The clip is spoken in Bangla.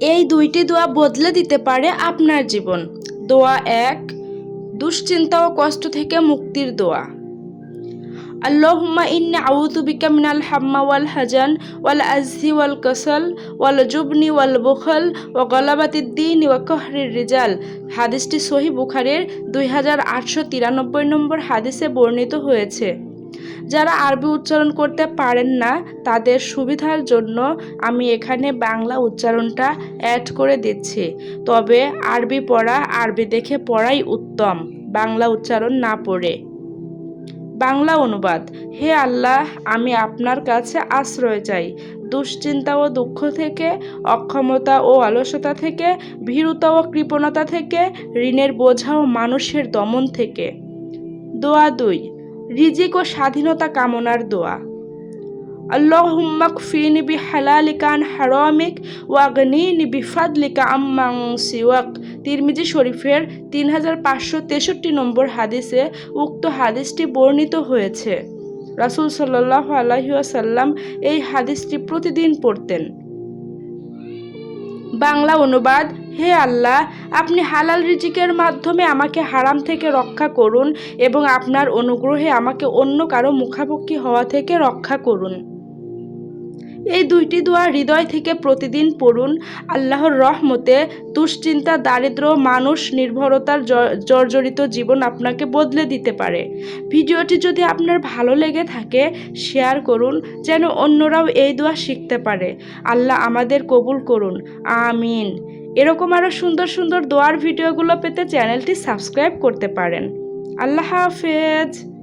এই দুইটি দোয়া বদলে দিতে পারে আপনার জীবন। দোয়া এক, দুশ্চিন্তা ও কষ্ট থেকে মুক্তির দোয়া। আল্লাহুম্মা ইন্নি আউযু বিকা মিনাল হাম্মা ওয়াল হাজান, ওয়াল আজহি ওয়াল কাসাল, ওয়াল জুবনি ওয়াল বুখল, ওয়া গলাবাতিদ দিন ওয়া কহরির রিজাল। হাদিসটি সহি বুখারের দুই হাজার আটশো তিরানব্বই নম্বর হাদিসে বর্ণিত হয়েছে। যারা আরবি উচ্চারণ করতে পারেন না, তাদের সুবিধার জন্য আমি এখানে বাংলা উচ্চারণটা অ্যাড করে দিচ্ছি। তবে আরবি পড়া আরবি দেখে পড়াই উত্তম, বাংলা উচ্চারণ না পড়ে। বাংলা অনুবাদ, হে আল্লাহ, আমি আপনার কাছে আশ্রয় চাই। দুশ্চিন্তা ও দুঃখ থেকে, অক্ষমতা ও অলসতা থেকে, ভীরুতা ও কৃপণতা থেকে, ঋণের বোঝা ও মানুষের দমন থেকে। দোয়া দুই রিজিক ও স্বাধীনতা কামনার দোয়া। আল্লাহুম্মা কফিনি বি হালালিকা আন হারামিক ওয়াগনিনি বিফাদলিকা আম্মাং সিওয়াক। তিরমিজি শরীফের তিন হাজার পাঁচশো তেষট্টি নম্বর হাদিসে উক্ত হাদিসটি বর্ণিত হয়েছে। রাসূল সাল্লাহ আলহিউসাল্লাম এই হাদিসটি প্রতিদিন পড়তেন। বাংলা অনুবাদ হে আল্লাহ, আপনি হালাল রিজিকের মাধ্যমে আমাকে হারাম থেকে রক্ষা করুন এবং আপনার অনুগ্রহে আমাকে অন্য কারও মুখাপেক্ষী হওয়া থেকে রক্ষা করুন। এই দুইটি দোয়া হৃদয় থেকে প্রতিদিন পড়ুন। আল্লাহর রহমতে দুশ্চিন্তা দারিদ্র মানুষ নির্ভরতার জর্জরিত জীবন আপনাকে বদলে দিতে পারে। ভিডিওটি যদি আপনার ভালো লেগে থাকে, শেয়ার করুন, যেন অন্যরাও এই দোয়া শিখতে পারে। আল্লাহ আমাদের কবুল করুন। আমিন। এরকম আরও সুন্দর সুন্দর দোয়ার ভিডিওগুলো পেতে চ্যানেলটি সাবস্ক্রাইব করতে পারেন। আল্লাহ হাফেজ।